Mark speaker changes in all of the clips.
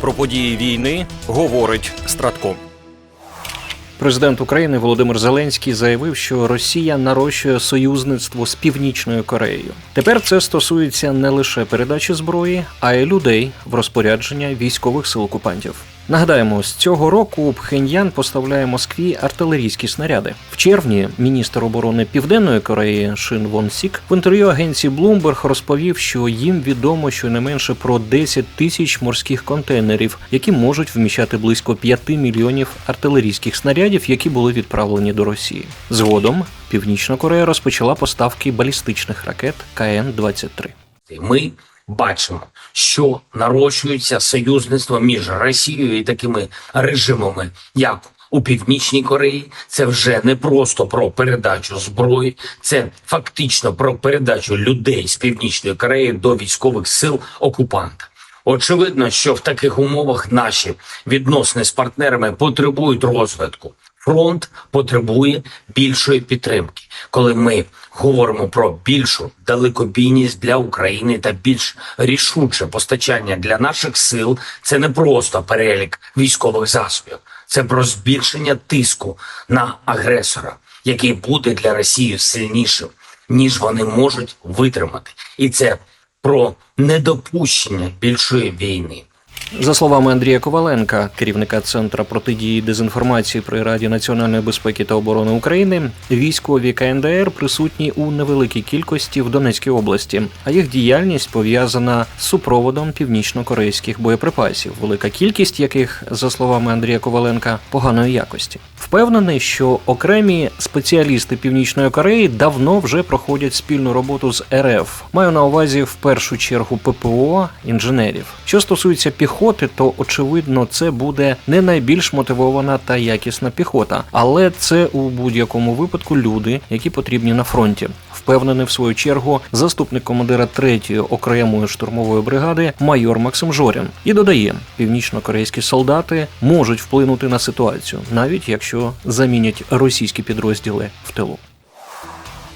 Speaker 1: Про події війни говорить Стратком.
Speaker 2: Президент України Володимир Зеленський заявив, що Росія нарощує союзництво з Північною Кореєю. Тепер це стосується не лише передачі зброї, а й людей в розпорядження військових сил окупантів. Нагадаємо, з цього року Пхеньян поставляє Москві артилерійські снаряди. В червні міністр оборони Південної Кореї Шин Вон Сік в інтерв'ю агенції Bloomberg розповів, що їм відомо щонайменше про 10 тисяч морських контейнерів, які можуть вміщати близько 5 мільйонів артилерійських снарядів, які були відправлені до Росії. Згодом Північна Корея розпочала поставки балістичних ракет КН-23.
Speaker 3: Ми бачимо, що нарощується союзництво між Росією і такими режимами, як у Північній Кореї. Це вже не просто про передачу зброї, це фактично про передачу людей з Північної Кореї до військових сил окупанта. Очевидно, що в таких умовах наші відносини з партнерами потребують розвитку. Фронт потребує більшої підтримки. Коли ми говоримо про більшу далекобійність для України та більш рішуче постачання для наших сил, це не просто перелік військових засобів, це про збільшення тиску на агресора, який буде для Росії сильнішим, ніж вони можуть витримати, і це про недопущення більшої війни.
Speaker 2: За словами Андрія Коваленка, керівника Центру протидії дезінформації при Раді національної безпеки та оборони України, військові КНДР присутні у невеликій кількості в Донецькій області, а їх діяльність пов'язана з супроводом північно-корейських боєприпасів, велика кількість яких, за словами Андрія Коваленка, поганої якості. Впевнений, що окремі спеціалісти Північної Кореї давно вже проходять спільну роботу з РФ. Маю на увазі в першу чергу ППО інженерів. Що стосується піхоти, то очевидно це буде не найбільш мотивована та якісна піхота, але це у будь-якому випадку люди, які потрібні на фронті. Впевнений в свою чергу заступник командира 3-ї окремої штурмової бригади майор Максим Жорін і додає: північно-корейські солдати можуть вплинути на ситуацію, навіть якщо замінять російські підрозділи в тилу.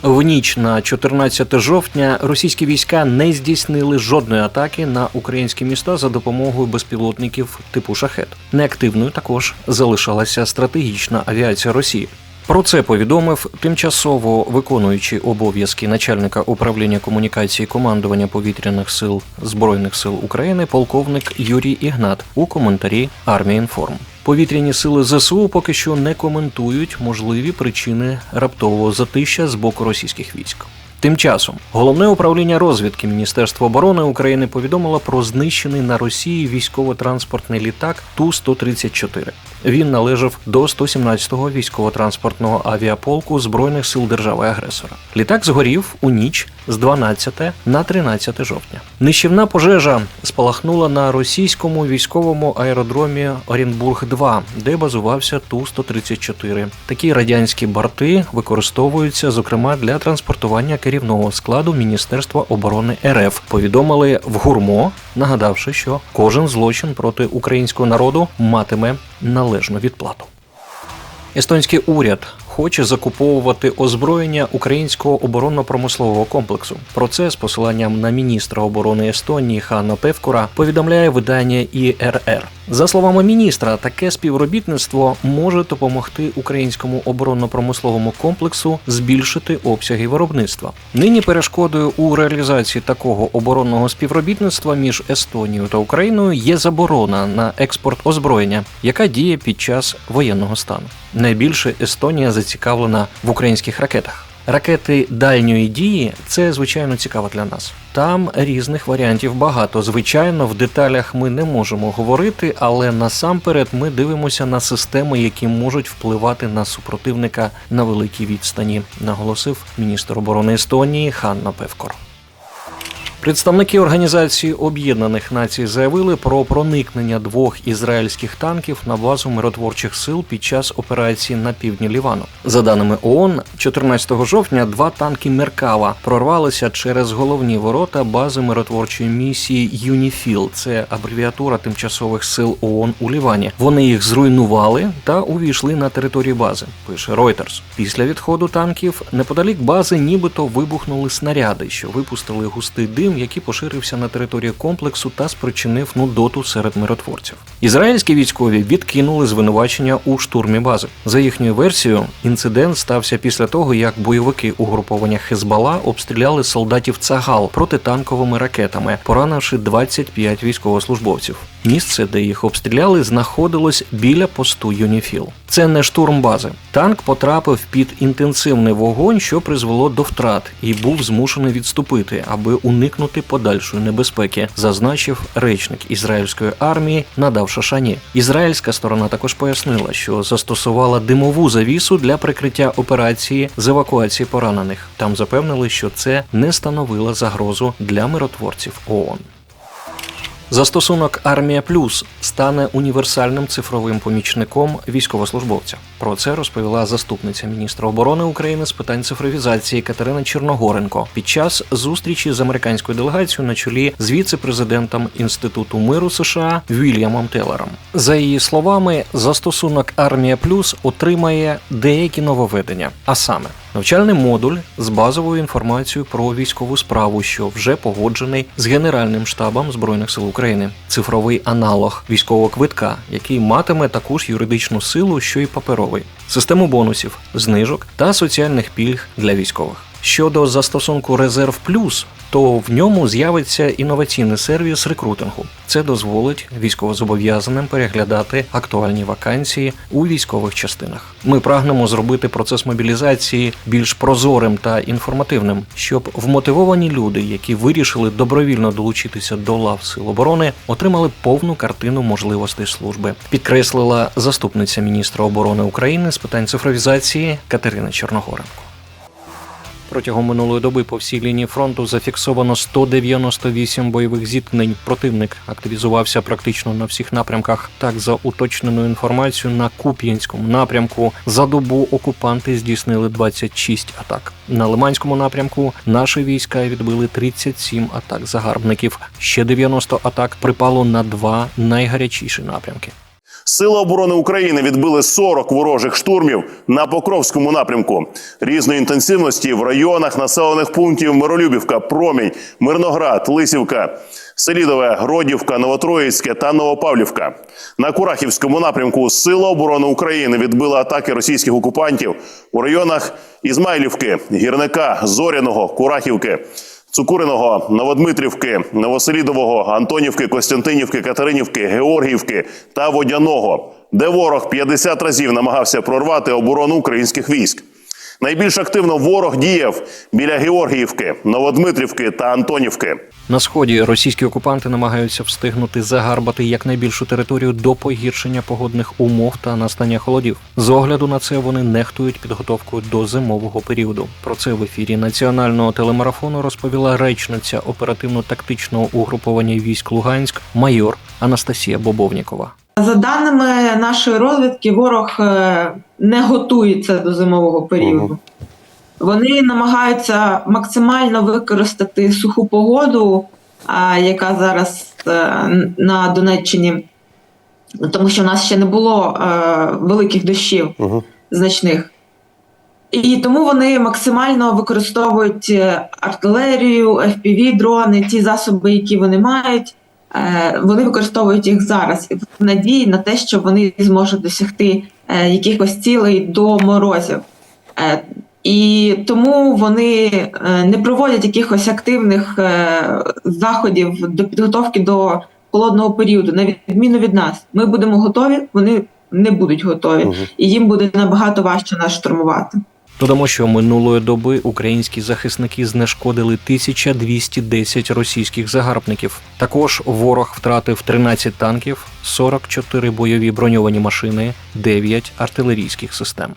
Speaker 2: В ніч на 14 жовтня російські війська не здійснили жодної атаки на українські міста за допомогою безпілотників типу шахет. Неактивною також залишалася стратегічна авіація Росії. Про це повідомив тимчасово виконуючий обов'язки начальника управління комунікації командування повітряних сил збройних сил України полковник Юрій Ігнат у коментарі Армія Інформ. Повітряні сили ЗСУ поки що не коментують можливі причини раптового затища з боку російських військ. Тим часом головне управління розвідки Міністерства оборони України повідомило про знищений на Росії військово-транспортний літак Ту-134. Він належав до 117-го військово-транспортного авіаполку збройних сил держави-агресора. Літак згорів у ніч з 12 на 13 жовтня. Нищівна пожежа спалахнула на російському військовому аеродромі Оренбург 2 де базувався Ту-134. Такі радянські борти використовуються зокрема для транспортування керівного складу Міністерства оборони РФ. Повідомили в гурмо, нагадавши, що кожен злочин проти українського народу матиме належну відплату. Естонський уряд хоче закуповувати озброєння українського оборонно-промислового комплексу. Про це з посиланням на міністра оборони Естонії Ханна Певкура повідомляє видання ІРР. За словами міністра, таке співробітництво може допомогти українському оборонно-промисловому комплексу збільшити обсяги виробництва. Нині перешкодою у реалізації такого оборонного співробітництва між Естонією та Україною є заборона на експорт озброєння, яка діє під час воєнного стану. Найбільше Естонія зацікавлена в українських ракетах. Ракети дальньої дії це звичайно цікаво для нас. Там різних варіантів багато. Звичайно, в деталях ми не можемо говорити, але насамперед ми дивимося на системи, які можуть впливати на супротивника на великій відстані, наголосив міністр оборони Естонії Ханна Певкор. Представники Організації Об'єднаних Націй заявили про проникнення двох ізраїльських танків на базу миротворчих сил під час операції на півдні Лівану. За даними ООН, 14 жовтня два танки Меркава прорвалися через головні ворота бази миротворчої місії ЮНІФІЛ. Це абревіатура тимчасових сил ООН у Лівані. Вони їх зруйнували та увійшли на територію бази. Пише Reuters. Після відходу танків неподалік бази, нібито вибухнули снаряди, що випустили густий дим дим, який поширився на території комплексу та спричинив нудоту серед миротворців. Ізраїльські військові відкинули звинувачення у штурмі бази. За їхньою версією, інцидент стався після того, як бойовики угруповання Хезбала обстріляли солдатів Цагал протитанковими ракетами, поранивши 25 військовослужбовців. Місце, де їх обстріляли, знаходилось біля посту Юніфіл. Це не штурм бази. Танк потрапив під інтенсивний вогонь, що призвело до втрат, і був змушений відступити, аби уникнути подальшої небезпеки, зазначив речник ізраїльської армії Надав Шашані. Ізраїльська сторона також пояснила, що застосувала димову завісу для прикриття операції з евакуації поранених. Там запевнили, що це не становило загрозу для миротворців ООН. Застосунок Армія Плюс стане універсальним цифровим помічником військовослужбовця. Про це розповіла заступниця міністра оборони України з питань цифровізації Катерина Чорногоренко під час зустрічі з американською делегацією на чолі з віце-президентом Інституту миру США Вільямом Телером. За її словами, застосунок Армія Плюс отримає деякі нововведення, а саме навчальний модуль з базовою інформацією про військову справу, що вже погоджений з Генеральним штабом збройних сил України, цифровий аналог військового квитка, який матиме таку ж юридичну силу, що й паперовий, систему бонусів, знижок та соціальних пільг для військових. Щодо застосунку Резерв Плюс, то в ньому з'явиться інноваційний сервіс рекрутингу. Це дозволить військовозобов'язаним переглядати актуальні вакансії у військових частинах. Ми прагнемо зробити процес мобілізації більш прозорим та інформативним, щоб вмотивовані люди, які вирішили добровільно долучитися до лав сил оборони, отримали повну картину можливостей служби, підкреслила заступниця міністра оборони України з питань цифровізації Катерина Чорногоренко. Протягом минулої доби по всій лінії фронту зафіксовано 198 бойових зіткнень. Противник активізувався практично на всіх напрямках. Так, за уточненою інформацією, на Куп'янському напрямку за добу окупанти здійснили 26 атак. На Лиманському напрямку наші війська відбили 37 атак загарбників. Ще 90 атак припало на два найгарячіші напрямки.
Speaker 4: Сили оборони України відбили 40 ворожих штурмів на Покровському напрямку різної інтенсивності в районах населених пунктів Миролюбівка, Промінь, Мирноград, Лисівка, Селідове, Гродівка, Новотроїцьке та Новопавлівка. На Курахівському напрямку Сила оборони України відбили атаки російських окупантів у районах Ізмайлівки, Гірника, Зоряного, Курахівки. Цукуриного, Новодмитрівки, Новоселідового, Антонівки, Костянтинівки, Катеринівки, Георгіївки та Водяного, де ворог 50 разів намагався прорвати оборону українських військ. Найбільш активно ворог діяв біля Георгіївки, Новодмитрівки та Антонівки.
Speaker 2: На сході російські окупанти намагаються встигнути загарбати якнайбільшу територію до погіршення погодних умов та настання холодів. З огляду на це вони нехтують підготовкою до зимового періоду. Про це в ефірі національного телемарафону розповіла речниця оперативно-тактичного угруповання військ Луганськ майор Анастасія Бобовнікова.
Speaker 5: За даними нашої розвідки, ворог е, не готується до зимового періоду. Вони намагаються максимально використати суху погоду, яка зараз е, на Донеччині, тому що в нас ще не було е, великих дощів значних. І тому вони максимально використовують артилерію, fpv дрони, ті засоби, які вони мають. Е, Вони використовують їх зараз і в надії на те, що вони зможуть досягти е, якихось цілей до морозів. Е, І тому вони не проводять якихось активних заходів до підготовки до холодного періоду, на відміну від нас. Ми будемо готові, вони не будуть готові, і їм буде набагато важче нас штурмувати.
Speaker 2: Додамо, що минулої доби українські захисники знешкодили 1210 російських загарбників. Також ворог втратив 13 танків, 44 бойові броньовані машини, 9 артилерійських систем.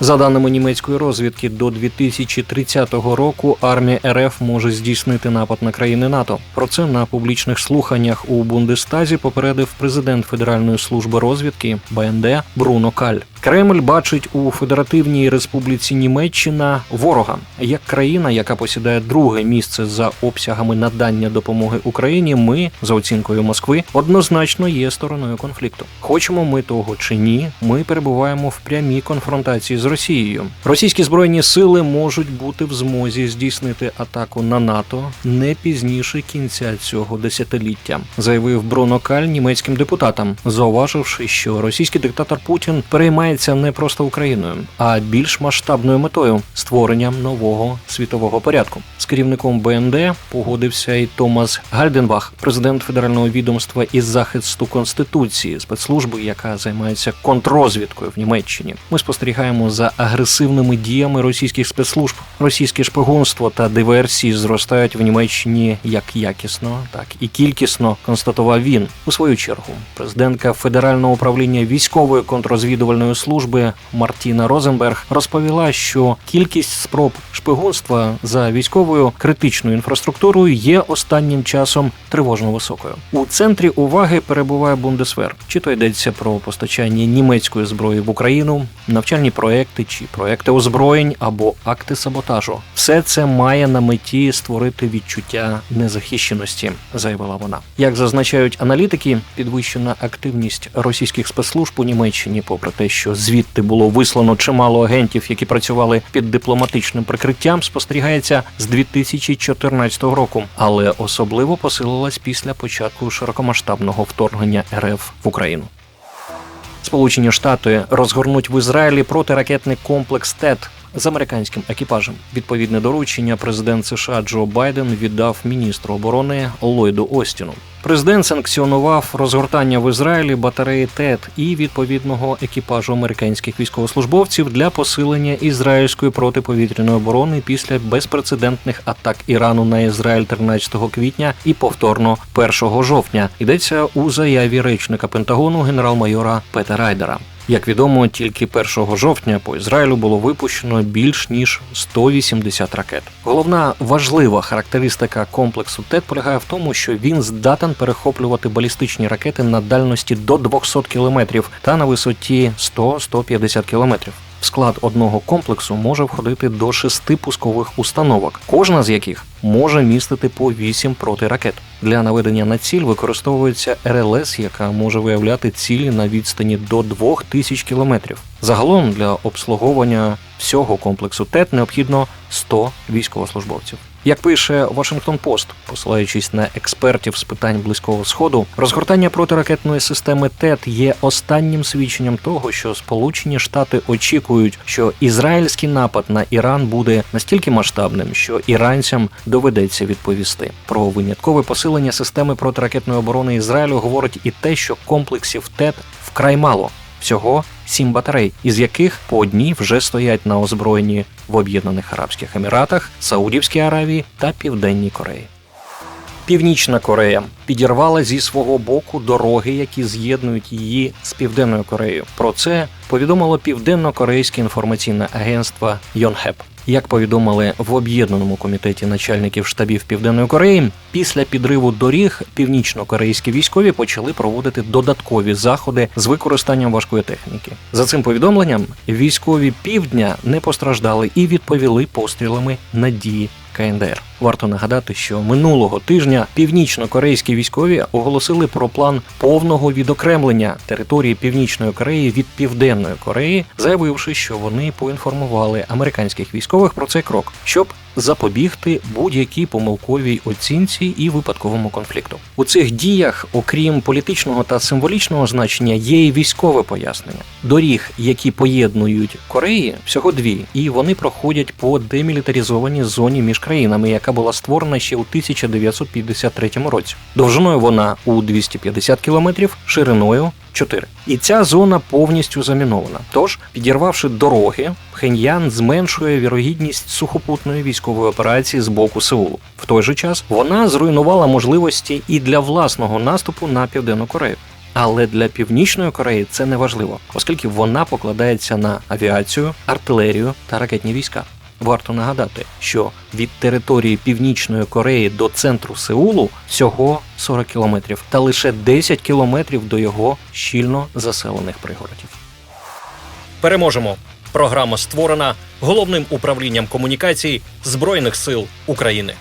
Speaker 2: За даними німецької розвідки, до 2030 року армія РФ може здійснити напад на країни НАТО. Про це на публічних слуханнях у Бундестазі попередив президент Федеральної служби розвідки БНД Бруно Каль. Кремль бачить у Федеративній Республіці Німеччина ворога як країна, яка посідає друге місце за обсягами надання допомоги Україні. Ми, за оцінкою Москви, однозначно є стороною конфлікту. Хочемо ми того чи ні, ми перебуваємо в прямій конфронтації з Росією. Російські збройні сили можуть бути в змозі здійснити атаку на НАТО не пізніше кінця цього десятиліття, заявив Бруно Каль німецьким депутатам, зауваживши, що російський диктатор Путін переймається не просто Україною, а більш масштабною метою створенням нового світового порядку. З керівником БНД погодився і Томас Гальденбах, президент федерального відомства із захисту конституції, спецслужби, яка займається контррозвідкою в Німеччині. Ми спостерігаємо за агресивними діями російських спецслужб. Російське шпигунство та диверсії зростають в Німеччині як якісно, так і кількісно, констатував він. У свою чергу, президентка федерального управління військової контррозвідувальної служби Мартіна Розенберг розповіла, що кількість спроб шпигунства за військовою критичною інфраструктурою є останнім часом тривожно високою. У центрі уваги перебуває Бундесвер. Чи то йдеться про постачання німецької зброї в Україну, навчальні проекти чи проекти озброєнь або акти саботажу. Все це має на меті створити відчуття незахищеності, заявила вона. Як зазначають аналітики, підвищена активність російських спецслужб у Німеччині, попри те, що звідти було вислано чимало агентів, які працювали під дипломатичним прикриттям, спостерігається з 2014 року, але особливо посилилась після початку широкомасштабного вторгнення РФ в Україну. Сполучені Штати розгорнуть в Ізраїлі протиракетний комплекс ТЕТ з американським екіпажем. Відповідне доручення президент США Джо Байден віддав міністру оборони Ллойду Остіну. Президент санкціонував розгортання в Ізраїлі батареї ТЕТ і відповідного екіпажу американських військовослужбовців для посилення ізраїльської протиповітряної оборони після безпрецедентних атак Ірану на Ізраїль 13 квітня і повторно 1 жовтня. Йдеться у заяві речника Пентагону генерал-майора Пета Райдера. Як відомо, тільки 1 жовтня по Ізраїлю було випущено більш ніж 180 ракет. Головна важлива характеристика комплексу ТЕТ полягає в тому, що він здатен перехоплювати балістичні ракети на дальності до 200 кілометрів та на висоті 100-150 кілометрів. В склад одного комплексу може входити до шести пускових установок, кожна з яких може містити по 8 протиракет. Для наведення на ціль використовується РЛС, яка може виявляти цілі на відстані до 2000 кілометрів. Загалом для обслуговування всього комплексу ТЕТ необхідно 100 військовослужбовців. Як пише Washington Post, посилаючись на експертів з питань близького сходу, розгортання протиракетної системи ТЕТ є останнім свідченням того, що Сполучені Штати очікують, що ізраїльський напад на Іран буде настільки масштабним, що іранцям доведеться відповісти. Про виняткове посилення системи протиракетної оборони Ізраїлю говорить і те, що комплексів ТЕТ вкрай мало. Всього сім батарей, із яких по одній вже стоять на озброєнні в Об'єднаних Арабських Еміратах, Саудівській Аравії та Південній Кореї. Північна Корея підірвала зі свого боку дороги, які з'єднують її з Південною Кореєю. Про це повідомило південно-корейське інформаційне агентство Йонхеп. Як повідомили в об'єднаному комітеті начальників штабів Південної Кореї, після підриву доріг північно-корейські військові почали проводити додаткові заходи з використанням важкої техніки. За цим повідомленням, військові півдня не постраждали і відповіли пострілами на дії КНДР. Варто нагадати, що минулого тижня північно-корейські військові оголосили про план повного відокремлення території Північної Кореї від Південної Кореї, заявивши, що вони поінформували американських військових про цей крок, щоб запобігти будь-якій помилковій оцінці і випадковому конфлікту. У цих діях, окрім політичного та символічного значення, є і військове пояснення. Доріг, які поєднують Кореї, всього дві, і вони проходять по демілітаризованій зоні між країнами, яка була створена ще у 1953 році. Довжиною вона у 250 кілометрів, шириною 4. І ця зона повністю замінована. Тож, підірвавши дороги, Пхеньян зменшує вірогідність сухопутної військової операції з боку Сеулу. В той же час вона зруйнувала можливості і для власного наступу на південну Корею. Але для північної Кореї це не важливо, оскільки вона покладається на авіацію, артилерію та ракетні війська. Варто нагадати, що від території Північної Кореї до центру Сеулу всього 40 кілометрів, та лише 10 кілометрів до його щільно заселених пригородів.
Speaker 1: Переможемо. Програма створена головним управлінням комунікацій Збройних сил України.